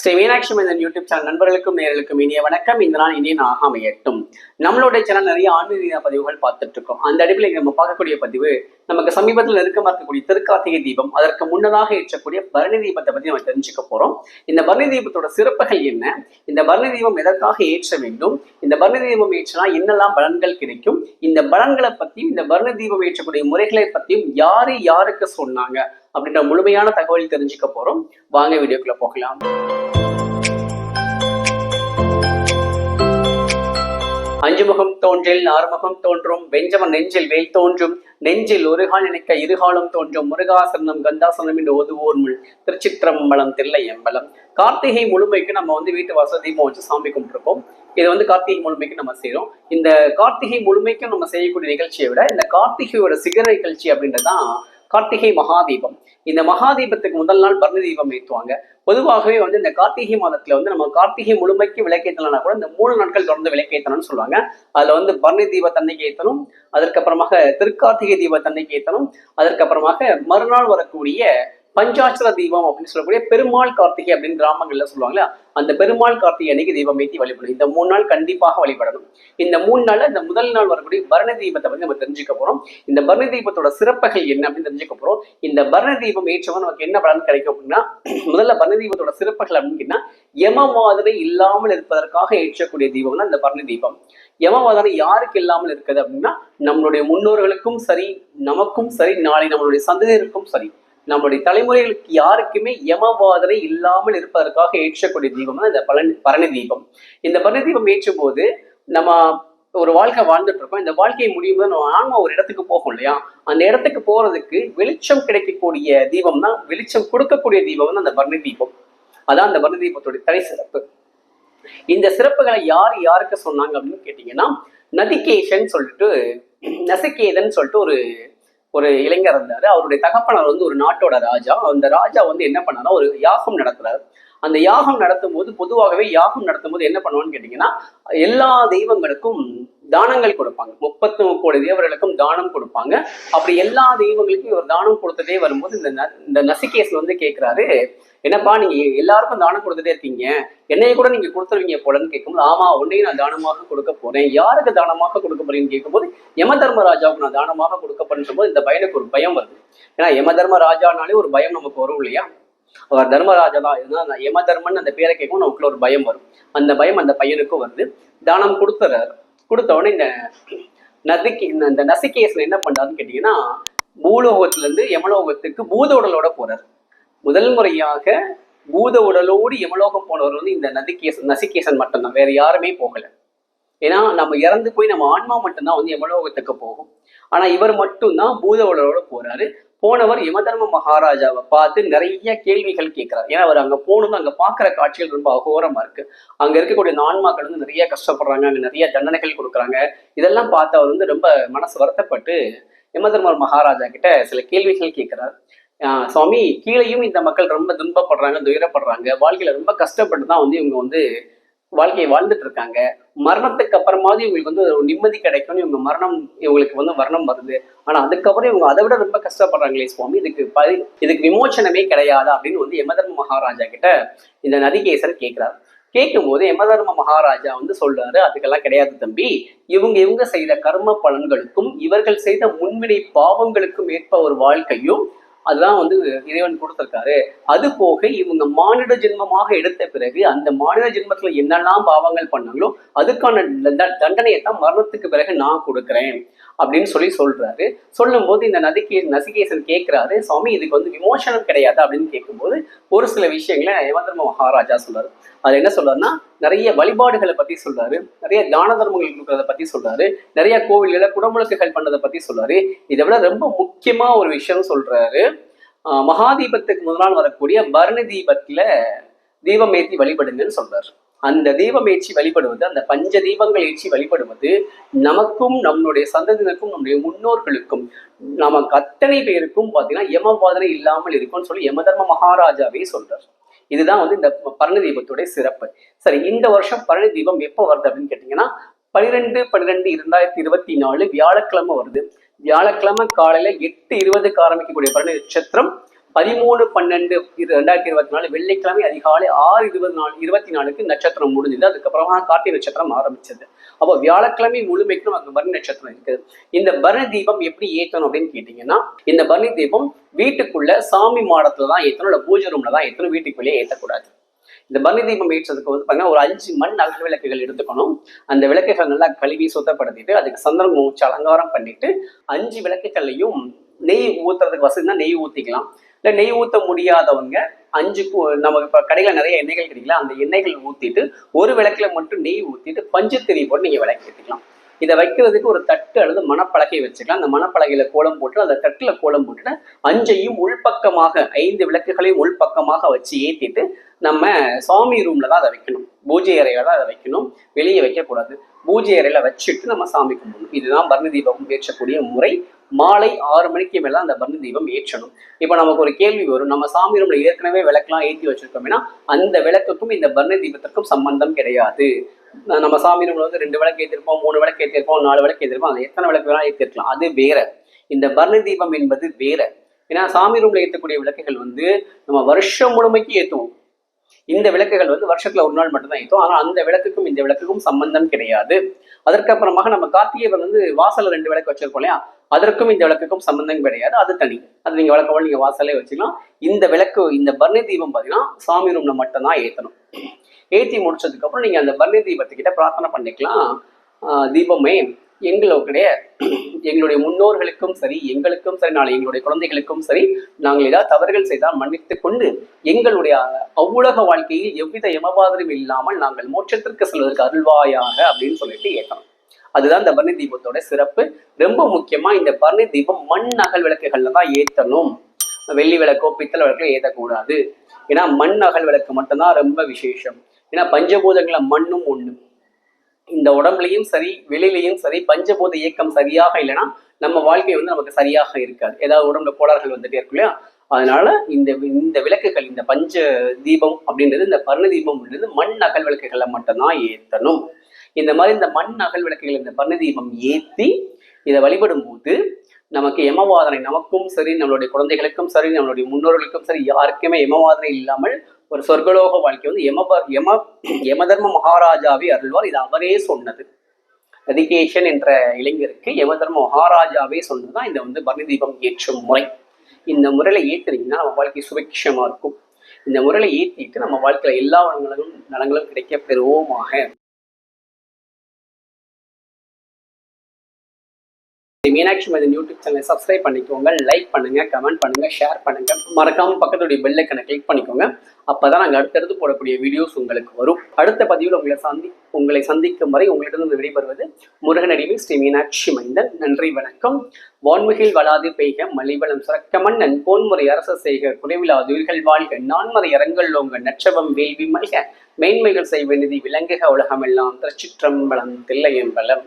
Sri Meenakshi Manthan YouTube channel நண்பர்களுக்கும் நேர்களுக்கும் இனிய வணக்கம். இந்த நாள் இனிய நாக அமையட்டும். நம்மளுடைய சேனல் நிறைய ஆன்மீக பதிவுகள் பார்த்துட்டு இருக்கோம். அந்த அடிப்படையில் நம்ம பார்க்கக்கூடிய பதிவு நமக்கு சமீபத்தில் நெருக்கமாக இருக்கக்கூடிய திருக்கார்த்திகை தீபம் அதற்கு முன்னதாக ஏற்றக்கூடிய பரணி தீபத்தை பத்தி நம்ம தெரிஞ்சுக்க போறோம். இந்த பரணி தீபத்தோட சிறப்புகள் என்ன? இந்த பரணி தீபம் எதற்காக ஏற்ற வேண்டும்? இந்த பரணி தீபம் ஏற்றினா என்னெல்லாம் பலன்கள் கிடைக்கும்? இந்த பலன்களை பத்தியும் இந்த பரணி தீபம் ஏற்றக்கூடிய முறைகளை பத்தியும் யாரு யாருக்கு சொன்னாங்க? அப்படின்ற முழுமையான தகவல் தெரிஞ்சுக்க போறோம். வாங்க வீடியோக்குள்ள போகலாம். அஞ்சுமுகம் தோன்றில் ஆறுமுகம் தோன்றும் வெஞ்சமன் நெஞ்சில் வேல் தோன்றும் நெஞ்சில் ஒருகால் நினைக்க இருகாலம் தோன்றும் முருகாசனம் கந்தாசனம் என்று ஒதுவோர் முள் திருச்சிற்றம்பலம் தில்லை எம்பலம். கார்த்திகை முழுமைக்கு நம்ம வந்து வீட்டு வாசல் தீபம் வச்சு சாமி கும்பிட்டுருக்கோம். இது வந்து கார்த்திகை முழுமைக்கு நம்ம செய்யறோம் இந்த கார்த்திகை முழுமைக்கும் நம்ம செய்யக்கூடிய நிகழ்ச்சியை விட இந்த கார்த்திகையோட சிகர நிகழ்ச்சி அப்படின்றதான் கார்த்திகை மகாதீபம். இந்த மகாதீபத்துக்கு முதல் நாள் பரணி தீபம் ஏற்றுவாங்க பொதுவாகவே வந்து இந்த கார்த்திகை மாதத்துல வந்து நம்ம கார்த்திகை முழுமைக்கு விளக்கேற்றலனா கூட இந்த மூணு நாட்கள் தொடர்ந்து விளக்கேற்றணும்னு சொல்லுவாங்க. அதுல வந்து பரணி தீப தன்னைக்கு ஏற்றணும் அதற்கப்புறமாக திருக்கார்த்திகை தீப தன்னைக்கு ஏற்றணும் அதற்கப்புறமாக மறுநாள் வரக்கூடிய பஞ்சாட்சர தீபம் அப்படின்னு சொல்லக்கூடிய பெருமாள் கார்த்திகை அப்படின்னு கிராமங்கள்ல சொல்லுவாங்களா அந்த பெருமாள் கார்த்திகை அன்னைக்கு தீபம் ஏற்றி வழிபடணும். இந்த மூணு நாள் கண்டிப்பாக வழிபடணும். இந்த மூணு நாள்ல இந்த முதல் நாள் வரக்கூடிய பரண தீபத்தை வந்து நம்ம தெரிஞ்சுக்க போறோம். இந்த பரண தீபத்தோட சிறப்புகள் என்ன அப்படின்னு தெரிஞ்சுக்க போறோம். இந்த பரண தீபம் ஏற்றவன் நமக்கு என்ன பலன் கிடைக்கும் அப்படின்னா முதல்ல பரண தீபத்தோட சிறப்புகள் அப்படின்னா யமவாதனை இல்லாமல் இருப்பதற்காக ஏற்றக்கூடிய தீபம்னா இந்த பரண தீபம் யமவாதனை யாருக்கு இல்லாமல் இருக்குது அப்படின்னா நம்மளுடைய முன்னோர்களுக்கும் சரி நமக்கும் சரி நாளை நம்மளுடைய சந்ததியருக்கும் சரி. நம்மளுடைய தலைமுறைகளுக்கு யாருக்குமே யமவாதனை இல்லாமல் இருப்பதற்காக ஏற்றக்கூடிய தீபம் தான் இந்த பழனி பரணி தீபம் இந்த பரணி தீபம் ஏற்றும் போது நம்ம ஒரு வாழ்க்கை வாழ்ந்துட்டு இருக்கோம். இந்த வாழ்க்கையை முடியும் போது நம்ம ஆன்மா ஒரு இடத்துக்கு போகும் இல்லையா? அந்த இடத்துக்கு போறதுக்கு வெளிச்சம் கிடைக்கக்கூடிய தீபம் தான் வெளிச்சம் கொடுக்கக்கூடிய தீபம் தான் அந்த பரணி தீபம் அதான் அந்த பரணி தீபத்துடைய தனி சிறப்பு. இந்த சிறப்புகளை யார் யாருக்கு சொன்னாங்க அப்படின்னு கேட்டீங்கன்னா நதிகேஷன் சொல்லிட்டு நசிகேதன் சொல்லிட்டு ஒரு ஒரு இளைஞர் இருந்தாரு. அவருடைய தகப்பனார் வந்து ஒரு நாட்டோட ராஜா. அந்த ராஜா வந்து என்ன பண்ணாரா ஒரு யாகம் நடத்துறாரு. அந்த யாகம் நடத்தும் போது பொதுவாகவே யாகம் நடத்தும் போது என்ன பண்ணுவான்னு கேட்டீங்கன்னா எல்லா தெய்வங்களுக்கும் தானங்கள் கொடுப்பாங்க. முப்பத்து முப்போடி தேவர்களுக்கும் தானம் கொடுப்பாங்க. அப்படி எல்லா தெய்வங்களுக்கும் இவர் தானம் கொடுத்ததே வரும்போது இந்த ந- இந்த நசிகேசன் வந்து கேட்கிறாரு என்னப்பா நீங்க எல்லாருக்கும் தானம் கொடுத்துட்டே இருக்கீங்க. என்னைய கூட நீங்க கொடுத்துருவீங்க போலன்னு கேட்கும்போது ஆமா உன்னையும் நான் தானமாக கொடுக்க போறேன். யாருக்கு தானமாக கொடுக்க போறேன்னு கேட்கும்போது யம தர்மராஜாவுக்கு நான் தானமாக கொடுக்க போறேன்னு போது இந்த பையனுக்கு ஒரு பயம் வருது. ஏன்னா யம தர்மராஜானாலே ஒரு பயம் நமக்கு வரும் இல்லையா? அவர் தர்மராஜா தான். இருந்தால் யம தர்மன் அந்த பேரை கேட்கும் நமக்குள்ள ஒரு பயம் வரும். அந்த பயம் அந்த பையனுக்கும் வருது. தானம் கொடுத்துறாரு. கொடுத்த உடனே இந்த நதிக்கு இந்த இந்த நசிகேசன் என்ன பண்றாருன்னு கேட்டீங்கன்னா பூலோகத்துல இருந்து யமலோகத்துக்கு பூத உடலோட போறாரு. முதல் முறையாக பூத உடலோடு யமலோகம் போனவர் வந்து இந்த நதிகேசன் நசிகேசன் மட்டும்தான். வேற யாருமே போகல. ஏன்னா நம்ம இறந்து போய் நம்ம ஆன்மா மட்டும்தான் வந்து யமலோகத்துக்கு போகும். ஆனா இவர் மட்டும்தான் பூத உடலோட போறாரு. போனவர் யமதர்ம மகாராஜாவை பார்த்து நிறைய கேள்விகள் கேட்கிறார். ஏன்னா அவர் அங்க போகணும்னு அங்க பாக்குற காட்சிகள் ரொம்ப அகோரமா இருக்கு. அங்க இருக்கக்கூடிய நான்மாக்கள் வந்து நிறைய கஷ்டப்படுறாங்க. அங்க நிறைய தண்டனைகள் கொடுக்குறாங்க. இதெல்லாம் பார்த்து அவர் வந்து ரொம்ப மனசு வருத்தப்பட்டு யமதர்மர் மகாராஜா கிட்ட சில கேள்விகள் கேட்கிறார். ஆஹ் சுவாமி கீழேயும் இந்த மக்கள் ரொம்ப துன்பப்படுறாங்க துயரப்படுறாங்க. வாழ்க்கையில ரொம்ப கஷ்டப்பட்டு தான் வந்து இவங்க வந்து வாழ்க்கையை வாழ்ந்துட்டு இருக்காங்க. மரணத்துக்கு அப்புறமாவது இவங்களுக்கு வந்து ஒரு நிம்மதி கிடைக்கும்னு இவங்க மரணம் இவங்களுக்கு வந்து மரணம் வருது. ஆனா அதுக்கப்புறம் இவங்க அதை விட ரொம்ப கஷ்டப்படுறாங்களே சுவாமி. இதுக்கு பதி இதுக்கு விமோச்சனமே கிடையாதா அப்படின்னு வந்து யமதர்ம மகாராஜா கிட்ட இந்த நதிகேசன் கேட்கிறார் கேட்கும்போது யமதர்ம மகாராஜா வந்து சொல்றாரு அதுக்கெல்லாம் கிடையாது தம்பி. இவங்க இவங்க செய்த கர்ம பலன்களுக்கும் இவர்கள் செய்த முன்வினை பாவங்களுக்கும் ஏற்ப ஒரு வாழ்க்கையும் அதுதான் வந்து இறைவன் கொடுத்திருக்காரு. அது போக இவங்க மானிட ஜென்மமாக எடுத்த பிறகு அந்த மானிட ஜென்மத்துல என்னெல்லாம் பாவங்கள் பண்ணாங்களோ அதுக்கான தண்டனையை தான் மரணத்துக்கு பிறகு நான் கொடுக்குறேன். அப்படின்னு சொல்லி சொல்றாரு. சொல்லும்போது இந்த நதிகே நசிகேசன் கேட்கிறாரு சுவாமி இதுக்கு வந்து விமோசனம் கிடையாது? அப்படின்னு கேட்கும்போது ஒரு சில விஷயங்களை யமதர்ம மகாராஜா சொல்றாரு. அது என்ன சொல்றாருன்னா நிறைய வழிபாடுகளை பத்தி சொல்றாரு நிறைய தான தர்மங்கள் கொடுக்கறத பத்தி சொல்றாரு நிறைய கோவில்களை குடமுழுக்குகள் பண்ணதை பத்தி சொல்றாரு. இதை விட ரொம்ப முக்கியமா ஒரு விஷயம் சொல்றாரு. மகாதீபத்துக்கு முதல் நாள் வரக்கூடிய பரணி தீபத்துல தீபம் ஏற்றி வழிபடுங்கன்னு சொல்றாரு. அந்த தீபம் ஏற்றி வழிபடுவது அந்த பஞ்ச தீபங்கள் ஏற்றி வழிபடுவது நமக்கும் நம்முடைய சந்ததியினருக்கும் நம்முடைய முன்னோர்களுக்கும் நமக்கு அத்தனை பேருக்கும் பார்த்தீங்கன்னா யமவாதனை இல்லாமல் இருக்கும்னு சொல்லி யமதர்ம மகாராஜாவே சொல்றார். இதுதான் வந்து இந்த பரணி தீபத்துடைய சிறப்பு. சரி இந்த வருஷம் பரணி தீபம் எப்போ வருது அப்படின்னு கேட்டீங்கன்னா பனிரெண்டு பன்னிரெண்டு இரண்டாயிரத்தி இருபத்தி நாலு வியாழக்கிழமை வருது. வியாழக்கிழமை காலையில எட்டு இருபதுக்கு ஆரம்பிக்கக்கூடிய பரணி நட்சத்திரம் பதிமூணு பன்னெண்டு இது ரெண்டாயிரத்தி இருபத்தி நாலு வெள்ளிக்கிழமை அதிகாலை ஆறு இருபது நாலு இருபத்தி நாலுக்கு நட்சத்திரம் முடிஞ்சது. அதுக்கப்புறமா கார்த்திகை நட்சத்திரம் ஆரம்பிச்சது. அப்போ வியாழக்கிழமை முழுமைக்கும் அங்கே பரணி நட்சத்திரம் இருக்குது. இந்த பரணி தீபம் எப்படி ஏற்றணும் அப்படின்னு கேட்டிங்கன்னா இந்த பரணி தீபம் வீட்டுக்குள்ள சாமி மாடத்துல தான் ஏற்றணும் இல்லை பூஜை ரூம்ல தான் ஏற்றணும் வீட்டுக்கு வெளியே ஏற்றக்கூடாது இந்த பரணி தீபம் ஏற்றதுக்கு வந்து பார்த்தீங்கன்னா ஒரு அஞ்சு மண் அகல் விளக்குகள் எடுத்துக்கணும். அந்த விளக்குகள் நல்லா கழுவி சுத்தப்படுத்திட்டு அதுக்கு சந்திரன் வச்சு அலங்காரம் பண்ணிட்டு அஞ்சு விளக்குகள்லையும் நெய் ஊத்துறதுக்கு வசதினா நெய் ஊத்திக்கலாம். இல்லை நெய் ஊற்ற முடியாதவங்க அஞ்சு நமக்கு இப்போ கடையில் நிறைய எண்ணெய்கள் கிடைக்கல அந்த எண்ணெய்கள் ஊற்றிட்டு ஒரு விளக்குல மட்டும் நெய் ஊற்றிட்டு பஞ்சுத்திரி போட்டு நீங்கள் விளக்கு ஏற்றிக்கலாம் இதை வைக்கிறதுக்கு ஒரு தட்டு அல்லது மணப்பலகை வச்சுக்கலாம். அந்த மணப்பலகையில கோலம் போட்டு அந்த தட்டுல கோலம் போட்டுட்டு அஞ்சையும் உள்பக்கமாக ஐந்து விளக்குகளையும் உள்பக்கமாக வச்சு ஏற்றிட்டு நம்ம சாமி ரூம்ல தான் அதை வைக்கணும். பூஜை அறையில தான் அதை வைக்கணும். வெளியே வைக்கக்கூடாது. பூஜை அறையில வச்சுட்டு நம்ம சாமி கும்பிடணும். இதுதான் பரணி தீபம் ஏற்றக்கூடிய முறை. மாலை ஆறு மணிக்கு மேல அந்த பரணி தீபம் ஏற்றணும். இப்போ நமக்கு ஒரு கேள்வி வரும். நம்ம சாமி ரூம்ல ஏற்கனவே விளக்கெல்லாம் ஏற்றி வச்சிருக்கோம்னா அந்த விளக்குக்கும் இந்த பரணி தீபத்திற்கும் சம்பந்தம் கிடையாது. நம்ம சாமி ரூம்ல வந்து ரெண்டு விளக்கு ஏற்றிருப்போம் மூணு விளக்கு ஏற்றிருப்போம் நாலு விளக்கு ஏற்றிருப்போம் அது எத்தனை விளக்கு வேணாலும் ஏற்றிருக்கலாம் அது வேற. இந்த பர்ண தீபம் என்பது வேற. ஏன்னா சாமி ரூம்ல ஏற்றக்கூடிய விளக்குகள் வந்து நம்ம வருஷம் முழுமைக்கு ஏற்றுவோம் இந்த விளக்குகள் வந்து வருஷத்துல ஒரு நாள் மட்டும்தான் ஏற்றும் ஆனால் அந்த விளக்குக்கும் இந்த விளக்குக்கும் சம்பந்தம் கிடையாது. அதற்கப்புறமாக நம்ம கார்த்திகை வந்து வாசல்ல ரெண்டு விளக்கு வச்சிருக்கோம் இல்லையா? அதற்கும் இந்த விளக்குக்கும் சம்பந்தம் கிடையாது. அது தனி. அது நீங்க வழக்கமாக நீங்க வாசலே வச்சுக்கலாம். இந்த விளக்கு இந்த பர்ணி தீபம் பார்த்தீங்கன்னா சாமி ரூம்ல மட்டும்தான் ஏற்றணும் ஏற்றி முடிச்சதுக்கப்புறம் நீங்கள் அந்த பர்ணி தீபத்துக்கிட்ட பிரார்த்தனை பண்ணிக்கலாம். ஆஹ் தீபமே எங்களுடைய எங்களுடைய முன்னோர்களுக்கும் சரி எங்களுக்கும் சரி நாளை எங்களுடைய குழந்தைகளுக்கும் சரி நாங்கள் ஏதாவது தவறுகள் செய்தால் மன்னித்து கொண்டு எங்களுடைய அவ்வுலக வாழ்க்கையில் எவ்வித எமபாதரும் இல்லாமல் நாங்கள் மோட்சத்திற்கு செல்வதற்கு அருள்வாயாக அப்படின்னு சொல்லிட்டு ஏற்றணும் அதுதான் இந்த பர்ணி தீபத்தோட சிறப்பு. ரொம்ப முக்கியமா இந்த பர்ணி தீபம் மண் அகல் விளக்குகள்ல தான் ஏற்றணும் வெள்ளி விளக்கோ பித்தளை விளக்கோ ஏற்றக்கூடாது ஏன்னா மண் அகல் விளக்கு மட்டும்தான் ரொம்ப விசேஷம். ஏன்னா பஞ்சபூதங்கள மண்ணும் ஒண்ணு இந்த உடம்புலையும் சரி வெளியிலையும் சரி பஞ்சபூத இயக்கம் சரியாக இல்லைன்னா நம்ம வாழ்க்கை வந்து நமக்கு சரியாக இருக்காது. ஏதாவது உடம்புல கோளாறுகள் வந்துட்டே இருக்கும் இல்லையா? அதனால இந்த இந்த விளக்குகள் இந்த பஞ்ச தீபம் அப்படின்றது இந்த பர்ண தீபம் அப்படின்றது மண் அகல் விளக்குகளை மட்டும்தான் ஏத்தணும். இந்த மாதிரி இந்த மண் அகல் விளக்குகள் இந்த பர்ண தீபம் ஏத்தி இதை வழிபடும் போது நமக்கு எமவாதனை நமக்கும் சரி நம்மளுடைய குழந்தைகளுக்கும் சரி நம்மளுடைய முன்னோர்களுக்கும் சரி யாருக்குமே எமவாதனை இல்லாமல் ஒரு சொர்க்கலோக வாழ்க்கை வந்து யம யம யமதர்ம மகாராஜாவே அருள்வார். இது அவரே சொன்னது. ரதிகேஷன் என்ற இளைஞருக்கு யமதர்ம மகாராஜாவே சொன்னதுதான் இந்த வந்து பரணி தீபம் ஏற்றும் முறை. இந்த முறையில ஏத்துனீங்கன்னா நம்ம வாழ்க்கை சுபிக்ஷமா இருக்கும். இந்த முறையில ஏற்றிட்டு நம்ம வாழ்க்கையில எல்லா வளங்களும் நலங்களும் கிடைக்க பெறுவோமாக. மீனாட்சி மதன் யூடியூப் சேனலை சப்ஸ்கிரைப் பண்ணிக்கோங்க லைக் பண்ணுங்க கமெண்ட் பண்ணுங்க ஷேர் பண்ணுங்க. மறக்காம பக்கத்துடைய பெல் ஐக்கனை கிளிக் பண்ணிக்கோங்க. அப்பதான் நாங்கள் அடுத்தடுத்து போடக்கூடிய வீடியோஸ் உங்களுக்கு வரும். அடுத்த பதிவில் உங்களை சந்தி உங்களை சந்திக்கும் வரை உங்களிடம் விடைபெறுவது முருகனடிமை ஸ்ரீ மீனாட்சி மைந்தன். நன்றி வணக்கம். வான்மிகில் வளாது பெய்க மலிவளம் சுரக்க மன்னன் போன்முறை அரச செய்க குறைவிலாது உயிர்கள் வாழ்க நான்மறை அரங்கல் உங்க நற்றவம் வேள்வி மல்க மேன்மைகள் செய்வ நிதி விளங்குக உலகமெல்லாம் திருச்சிற்றம்பலம் தில்லையம்பலம்.